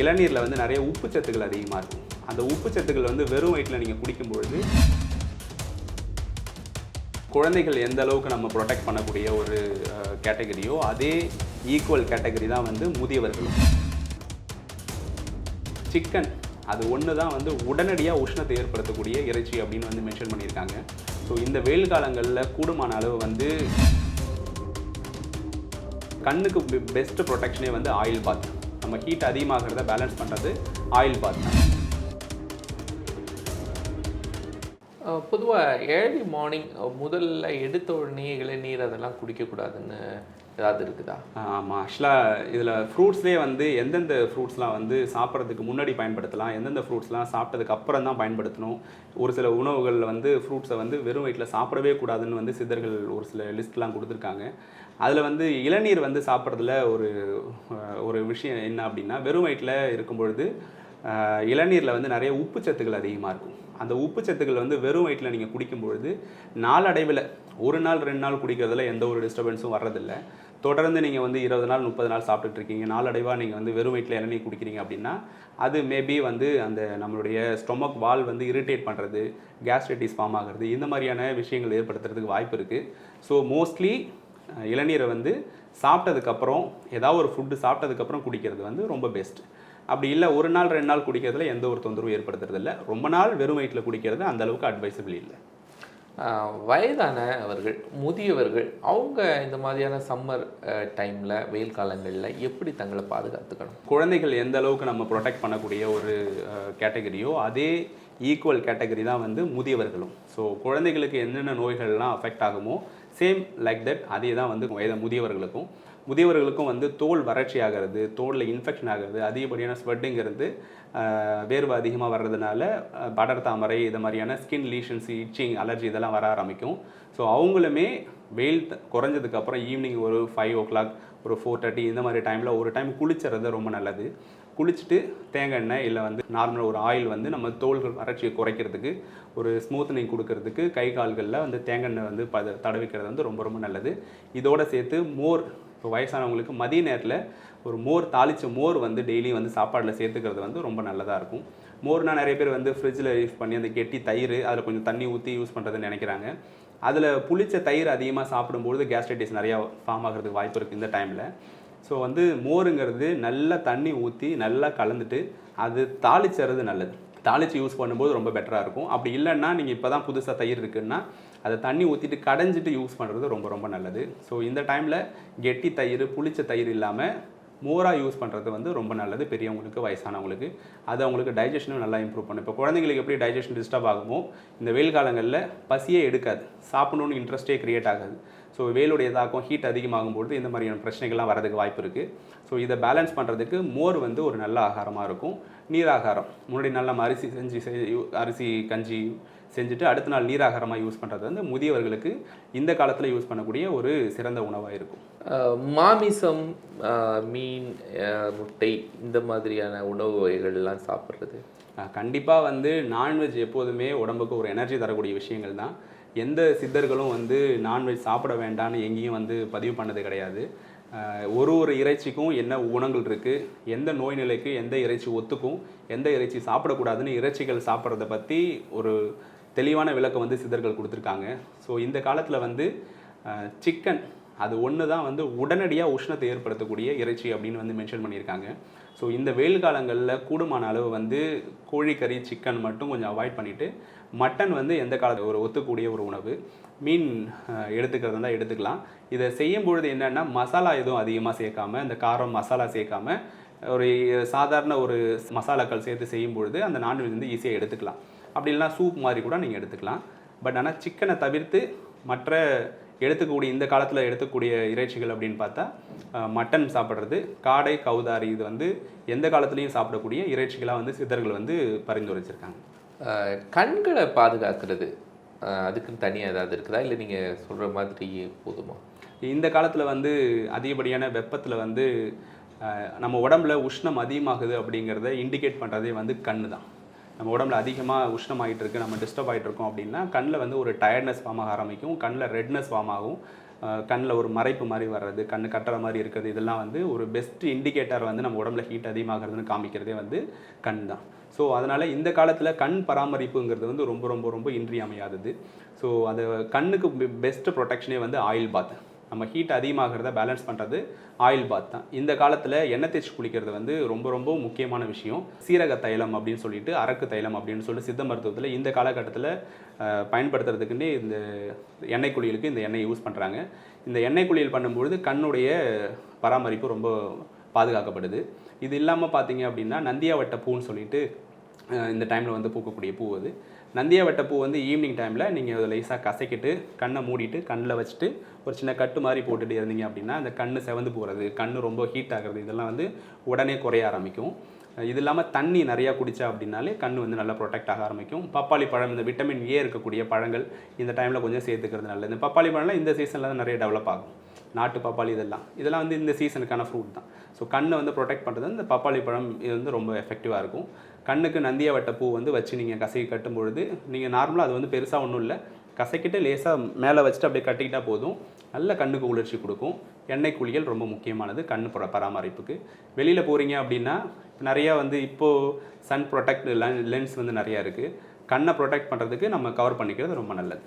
இளநீரில் வந்து நிறைய உப்பு சத்துக்கள் அதிகமாக இருக்கும். அந்த உப்பு சத்துக்கள் வந்து வெறும் வயிற்றில் நீங்கள் குடிக்கும் பொழுது குழந்தைகள் எந்த அளவுக்கு நம்ம ப்ரொடெக்ட் பண்ணக்கூடிய ஒரு கேட்டகரியோ அதே ஈக்குவல் கேட்டகரி தான் வந்து முதியவர்களும். சிக்கன் அது ஒன்று தான் வந்து உடனடியாக உஷ்ணத்தை ஏற்படுத்தக்கூடிய இறைச்சி அப்படின்னு வந்து மென்ஷன் பண்ணியிருக்காங்க. ஸோ இந்த வெயில் காலங்களில் கூடுமான அளவு வந்து கண்ணுக்கு பெஸ்ட் ப்ரொடெக்ஷனே வந்து ஆயில் பாத் நம்ம ஹீட் அதிகமாகிறத பேலன்ஸ் பண்ணுறது ஆயில் பாத் பொதுவாக ஏர்லி மார்னிங் முதல்ல எடுத்த உடனே இளநீர் அதெல்லாம் குடிக்கக்கூடாதுன்னு ஏதாவது இருக்குதா? ஆமாம் ஆக்சுவலாக இதில் ஃப்ரூட்ஸ்லேயே வந்து எந்தெந்த ஃப்ரூட்ஸ்லாம் வந்து சாப்பிட்றதுக்கு முன்னாடி பயன்படுத்தலாம் எந்தெந்த ஃப்ரூட்ஸ்லாம் சாப்பிட்டதுக்கு அப்புறம் தான் பயன்படுத்தணும். ஒரு சில உணவுகளில் வந்து ஃப்ரூட்ஸை வந்து வெறும் வயிற்றில் சாப்பிடவே கூடாதுன்னு வந்து சித்தர்கள் ஒரு சில லிஸ்ட்லாம் கொடுத்துருக்காங்க. அதில் வந்து இளநீர் வந்து சாப்பிட்றதுல ஒரு ஒரு விஷயம் என்ன அப்படின்னா வெறும் வயிற்றில் இருக்கும் பொழுது இளநீரில் வந்து நிறைய உப்பு சத்துக்கள் அதிகமாக இருக்கும். அந்த உப்பு சத்துக்கள் வந்து வெறும் வயிற்றில் நீங்கள் குடிக்கும்பொழுது நாளடைவில் ஒரு நாள் ரெண்டு நாள் குடிக்கிறதுல எந்த ஒரு டிஸ்டர்பன்ஸும் வர்றதில்லை. தொடர்ந்து நீங்கள் வந்து இருபது நாள் முப்பது நாள் சாப்பிட்டுட்டு இருக்கீங்க. நாளடைவாக நீங்கள் வந்து வெறும் வயிற்றில் இளநீர் குடிக்கிறீங்க அப்படின்னா அது மேபி வந்து அந்த நம்மளுடைய ஸ்டொமக் வால் வந்து இரிட்டேட் பண்ணுறது கேஸ்ட்ரைட்டிஸ் ஃபார்ம் ஆகிறது இந்த மாதிரியான விஷயங்கள் ஏற்படுத்துறதுக்கு வாய்ப்பு இருக்குது ஸோ மோஸ்ட்லி இளநீரை வந்து சாப்பிட்டதுக்கப்புறம் ஏதாவது ஒரு ஃபுட்டு சாப்பிட்டதுக்கப்புறம் குடிக்கிறது வந்து ரொம்ப பெஸ்ட் அப்படி இல்லை ஒரு நாள் ரெண்டு நாள் குடிக்கிறதுல எந்த ஒரு தொந்தரவும் ஏற்படுத்துறதில்ல. ரொம்ப நாள் வெறும் வயிற்றில் குடிக்கிறது அந்த அளவுக்கு அட்வைசபிள் இல்லை. வயதானவர்கள் வயதான அவர்கள் முதியவர்கள் அவங்க இந்த மாதிரியான சம்மர் டைமில் வெயில் காலங்களில் எப்படி தங்களை பாதுகாத்துக்கணும்? குழந்தைகள் எந்த அளவுக்கு நம்ம ப்ரொடெக்ட் பண்ணக்கூடிய ஒரு கேட்டகரியோ அதே ஈக்குவல் கேட்டகரி தான் வந்து முதியவர்களும். ஸோ குழந்தைகளுக்கு என்னென்ன நோய்கள்லாம் அஃபெக்ட் ஆகுமோ சேம் லைக் தட் அதே தான் வந்து வயது முதியவர்களுக்கும். முதியவர்களுக்கும் வந்து தோல் வறட்சி ஆகிறது தோலில் இன்ஃபெக்ஷன் ஆகிறது அதிகப்படியான ஸ்வெட்டுங்கிறது வேர்வை அதிகமாக வர்றதுனால அஹ், படர் தாமரை இது மாதிரியான ஸ்கின் லீஷன்ஸ் இச்சிங் அலர்ஜி இதெல்லாம் வர ஆரம்பிக்கும். ஸோ அவங்களுமே வெயில் குறைஞ்சதுக்கப்புறம் ஈவினிங் ஒரு ஃபைவ் ஓ கிளாக் ஒரு ஃபோர் தேர்ட்டி இந்த மாதிரி டைமில் ஒரு டைம் குளிச்சுறது ரொம்ப நல்லது. குளிச்சுட்டு தேங்காய் எண்ணெய் இல்லை வந்து நார்மலாக ஒரு ஆயில் வந்து நம்ம தோல்கள் வறட்சியை குறைக்கிறதுக்கு ஒரு ஸ்மூத்தனிங் கொடுக்கறதுக்கு கை கால்களில் வந்து தேங்காய் எண்ணெய் வந்து பத தடவிக்கிறது வந்து ரொம்ப ரொம்ப நல்லது. இதோடு சேர்த்து மோர் இப்போ வயசானவங்களுக்கு மதிய நேரத்தில் ஒரு மோர் தாளித்த மோர் வந்து டெய்லி வந்து சாப்பாடில் சேர்த்துக்கிறது வந்து ரொம்ப நல்லதாக இருக்கும். மோர்னால் நிறைய பேர் வந்து ஃப்ரிட்ஜில் யூஸ் பண்ணி அந்த கெட்டி தயிர் அதில் கொஞ்சம் தண்ணி ஊற்றி யூஸ் பண்ணுறதுன்னு நினைக்கிறாங்க. அதில் புளித்த தயிர் அதிகமாக சாப்பிடும்பொழுது கேஸ்ட்ரைட்டிஸ் நிறையா ஃபார்ம் ஆகிறதுக்கு வாய்ப்பு இருக்குது இந்த டைமில் ஸோ வந்து மோருங்கிறது நல்லா தண்ணி ஊற்றி நல்லா கலந்துட்டு அது தாளிச்சுறது நல்லது. தாளித்து யூஸ் பண்ணும்போது ரொம்ப பெட்டராக இருக்கும். அப்படி இல்லைன்னா நீங்கள் இப்போ தான் புதுசாக தயிர் இருக்குன்னா அதை தண்ணி ஊற்றிட்டு கடைஞ்சிட்டு யூஸ் பண்ணுறது ரொம்ப ரொம்ப நல்லது. ஸோ இந்த டைமில் கெட்டி தயிர் புளிச்ச தயிர் இல்லாமல் மோராக யூஸ் பண்ணுறது வந்து ரொம்ப நல்லது பெரியவங்களுக்கு வயசானவங்களுக்கு. அது அவங்களுக்கு டைஜஷனும் நல்லா இம்ப்ரூவ் பண்ணும். இப்போ குழந்தைங்களுக்கு எப்படி டைஜஷன் டிஸ்டர்ப் ஆகுமோ இந்த வெயில் காலங்களில் பசியே எடுக்காது. சாப்பிடணுன்னு இன்ட்ரெஸ்டே கிரியேட் ஆகாது. ஸோ வெயிலுடைய தாக்கம் ஹீட் அதிகமாகும்பொழுது இந்த மாதிரியான பிரச்சனைகள்லாம் வரதுக்கு வாய்ப்பு இருக்குது ஸோ இதை பேலன்ஸ் பண்ணுறதுக்கு மோர் வந்து ஒரு நல்ல ஆகாரமாக இருக்கும். நீராகாரம். முன்னாடி நல்லா அரிசி செஞ்சு செய்- யூ- அரிசி கஞ்சி செஞ்சுட்டு அடுத்த நாள் நீராகாரமாக யூஸ் பண்ணுறது வந்து முதியவர்களுக்கு இந்த காலத்தில் யூஸ் பண்ணக்கூடிய ஒரு சிறந்த உணவாக இருக்கும். மாமிசம் மீன் முட்டை இந்த மாதிரியான உணவு வகைகள்லாம் சாப்பிட்றது? கண்டிப்பாக வந்து நான்வெஜ் எப்போதுமே உடம்புக்கு ஒரு எனர்ஜி தரக்கூடிய விஷயங்கள் தான். எந்த சித்தர்களும் வந்து நான்வெஜ் சாப்பிட வேண்டாம்னு எங்கேயும் வந்து பதிவு பண்ணது கிடையாது. ஒரு ஒரு இறைச்சிக்கும் என்ன குணங்கள் இருக்குது எந்த நோய் நிலைக்கு எந்த இறைச்சி ஒத்துக்கும் எந்த இறைச்சி சாப்பிடக்கூடாதுன்னு இறைச்சிகள் சாப்பிட்றத பற்றி ஒரு தெளிவான விளக்கம் வந்து சித்தர்கள் கொடுத்துருக்காங்க. ஸோ இந்த காலத்தில் வந்து சிக்கன் அது ஒன்று தான் வந்து உடனடியாக உஷ்ணத்தை ஏற்படுத்தக்கூடிய இறைச்சி அப்படின்னு வந்து மென்ஷன் பண்ணியிருக்காங்க. ஸோ இந்த வெயில் காலங்களில் கூடுமான அளவு வந்து கோழிக்கறி சிக்கன் மட்டும் கொஞ்சம் அவாய்ட் பண்ணிவிட்டு மட்டன் வந்து எந்த காலத்தில் ஒரு ஒத்துக்கூடிய ஒரு உணவு. மீன் எடுத்துக்கிறது தான் இருந்தால் எடுத்துக்கலாம். இதை செய்யும் பொழுது என்னென்னா மசாலா எதுவும் அதிகமாக சேர்க்காம இந்த காரம் மசாலா சேர்க்காம ஒரு சாதாரண ஒரு மசாலாக்கள் சேர்த்து செய்யும் பொழுது அந்த நான்வெஜ் வந்து ஈஸியாக எடுத்துக்கலாம். அப்படி இல்லைனா சூப் மாதிரி கூட நீங்கள் எடுத்துக்கலாம். பட் ஆனால் சிக்கனை தவிர்த்து மற்ற எடுத்துக்கூடிய இந்த காலத்தில் எடுத்துக்கூடிய இறைச்சிகள் அப்படின்னு பார்த்தா மட்டன் சாப்பிட்றது காடை கௌதாரி இது வந்து எந்த காலத்துலேயும் சாப்பிடக்கூடிய இறைச்சிகளாக வந்து சித்தர்கள் வந்து பரிந்துரைச்சிருக்காங்க கண்களை பாதுகாக்கிறது அதுக்குன்னு தனியாக ஏதாவது இருக்குதா? இல்லை நீங்கள் சொல்கிற மாதிரி போதுமா? இந்த காலத்தில் வந்து அதிகப்படியான வெப்பத்தில் வந்து நம்ம உடம்புல உஷ்ணம் அதிகமாகுது அப்படிங்கிறத இண்டிகேட் பண்ணுறதே வந்து கண்ணு தான் நம்ம உடம்புல அதிகமாக உஷ்ணமாயிட்டு இருக்கு நம்ம டிஸ்டர்ப் ஆகிட்டு இருக்கோம் அப்படின்னா கண்ணில் வந்து ஒரு டயர்ட்னஸ் ஃபார்ம் ஆக ஆரம்பிக்கும். கண்ணில் ரெட்னஸ் ஃபார்ம் ஆகும். கண்ணில் ஒரு மறைப்பு மாதிரி வர்றது கண் கட்டுற மாதிரி இருக்கிறது இதெல்லாம் வந்து ஒரு பெஸ்ட் இண்டிகேட்டர் வந்து நம்ம உடம்புல ஹீட் அதிகமாகிறதுன்னு காமிக்கிறதே வந்து கண் தான். ஸோ அதனால் இந்த காலத்தில் கண் பராமரிப்புங்கிறது வந்து ரொம்ப ரொம்ப ரொம்ப இன்றியமையாதது. ஸோ அது கண்ணுக்கு பெஸ்ட் ப்ரொடெக்ஷனே வந்து ஆயில் பாத் நம்ம ஹீட் அதிகமாகிறத பேலன்ஸ் பண்ணுறது ஆயில் பாத் தான். இந்த காலத்தில் எண்ணெய் தேய்ச்சி குளிக்கிறது வந்து ரொம்ப ரொம்ப முக்கியமான விஷயம். சீரக தைலம் அப்படின்னு சொல்லிட்டு அரக்கு தைலம் அப்படின்னு சொல்லிட்டு சித்த மருத்துவத்தில் இந்த காலகட்டத்தில் பயன்படுத்துறதுக்குன்னே இந்த எண்ணெய் குளியலுக்கு இந்த எண்ணெய் யூஸ் பண்ணுறாங்க இந்த எண்ணெய் குளியல் பண்ணும்பொழுது கண்ணுடைய பராமரிப்பு ரொம்ப பாதுகாக்கப்படுது. இது இல்லாமல் பார்த்தீங்க அப்படின்னா நந்தியாவட்ட பூன்னு சொல்லிட்டு இந்த டைமில் வந்து பூக்கக்கூடிய பூ அது. நந்தியாவட்ட பூ வந்து ஈவினிங் டைமில் நீங்கள் அதை லேசாக கசக்கிட்டு கண்ணை மூடிட்டு கண்ணில் வச்சுட்டு ஒரு சின்ன கட்டு மாதிரி போட்டுட்டு இருந்தீங்க அப்படின்னா அந்த கண் செவந்து போகிறது கண் ரொம்ப ஹீட் ஆகிறது இதெல்லாம் வந்து உடனே குறைய ஆரம்பிக்கும். இது இல்லாமல் தண்ணி நிறையா குடித்தா அப்படின்னாலே கண் வந்து நல்லா ப்ரொடெக்ட் ஆக ஆரம்பிக்கும். பப்பாளி பழம் இந்த விட்டமின் ஏ இருக்கக்கூடிய பழங்கள் இந்த டைமில் கொஞ்சம் சேர்த்துக்கிறது நல்லது. இந்த பப்பாளி பழம்லாம் இந்த சீசனில் தான் நிறைய டெவலப் ஆகும். நாட்டு பப்பாளி இதெல்லாம். இதெல்லாம் வந்து இந்த சீசனுக்கான ஃப்ரூட் தான். ஸோ கண்ணை வந்து ப்ரொடெக்ட் பண்ணுறது இந்த பப்பாளி பழம் இது வந்து ரொம்ப எஃபெக்டிவாக இருக்கும். கண்ணுக்கு நந்தியாவட்ட பூ வந்து வச்சு நீங்கள் கசக்கி கட்டும் பொழுது நீங்கள் நார்மலாக அது வந்து பெருசாக ஒன்றும் இல்லை. கசக்கிட்டு லேசாக மேலே வச்சுட்டு அப்படியே கட்டிக்கிட்டால் போதும். நல்ல கண்ணுக்கு குளிர்ச்சி கொடுக்கும். எண்ணெய் குளியல் ரொம்ப முக்கியமானது கண் பராமரிப்புக்கு. வெளியில் போகிறீங்க அப்படின்னா நிறையா வந்து இப்போது சன் ப்ரொடெக்ட் லென்ஸ் வந்து நிறையா இருக்குது கண்ணை ப்ரொடெக்ட் பண்ணுறதுக்கு நம்ம கவர் பண்ணிக்கிறது ரொம்ப நல்லது.